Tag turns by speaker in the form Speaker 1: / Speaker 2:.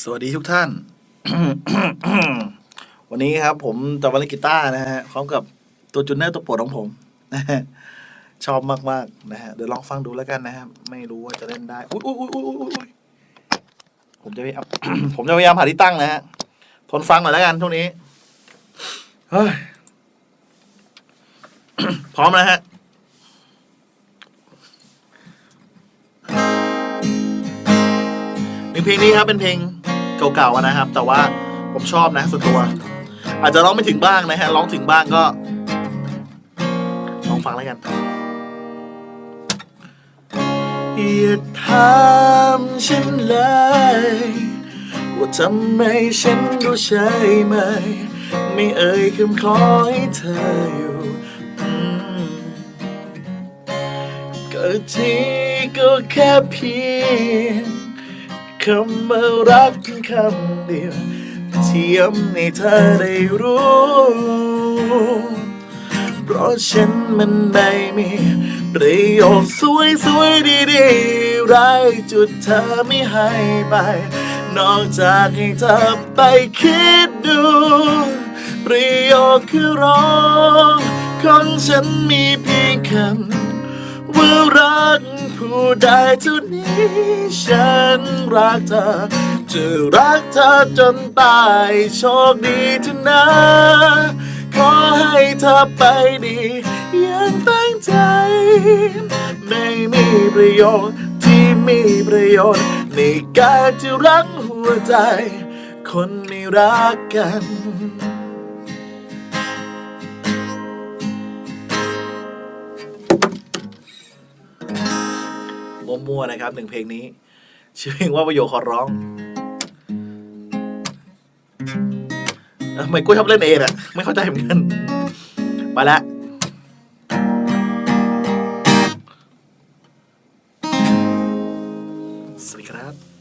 Speaker 1: สวัสดีทุกท่าน วันนี้ครับ ผมจะมาเล่นกีตาร์นะฮะพร้อมกับตัวจูเนอร์ตัวโปรดของผมนะฮะชอบมากๆนะฮะเดี๋ยวลองฟังดูแล้วกันนะครับไม่รู้ว่าจะเล่นได้อุ้ยอุ้ยอุ้ยอุ้ยอุ้ยผมจะพยายามผมจะพยายามหาที่ตั้งนะฮะทนฟังหน่อยแล้วกันช่วงนี้เฮ้ยพร้อมนะฮะเพลงเพลงนี้ครับเป็นเพลง เก่าๆนะครับ แต่ว่าผมชอบนะส่วนตัว อาจจะร้องไม่ถึงบ้างนะฮะร้องถึงบ้างก็ลองฟังแล้วกันอย่าถามฉันเลยว่าทำไมฉันรู้ใช่ไหม ไม่เอ่ยคำขอให้เธออยู่ก็ที่ก็แค่เพียง คำว่ารักเพียงคำเดียวเทียมให้เธอได้รู้ เพราะฉันมันไม่มีประโยชน์สวยสวยดีดีๆไรายจุดเธอไม่ให้ไป นอกจากให้เธอไปคิดดูประโยชน์คือร้องของฉันมีเพียงคำ ว่ารักผู้ใดเท่านี้ฉันรักเธอจะรักเธอจนตายโชคดีเท่านะขอให้เธอไปดีอย่างตั้งใจ ไม่มีประโยชน์ที่มีประโยชน์ ในการที่รักหัวใจ คนไม่รักกัน มั่วๆนะครับหนึ่งเพลงนี้ ชื่อเพลงว่าประโยคขอร้องเอ้าทำไมกูชอบเล่นเองอะไม่เข้าใจเหมือนกันไปละสวัสดีครับ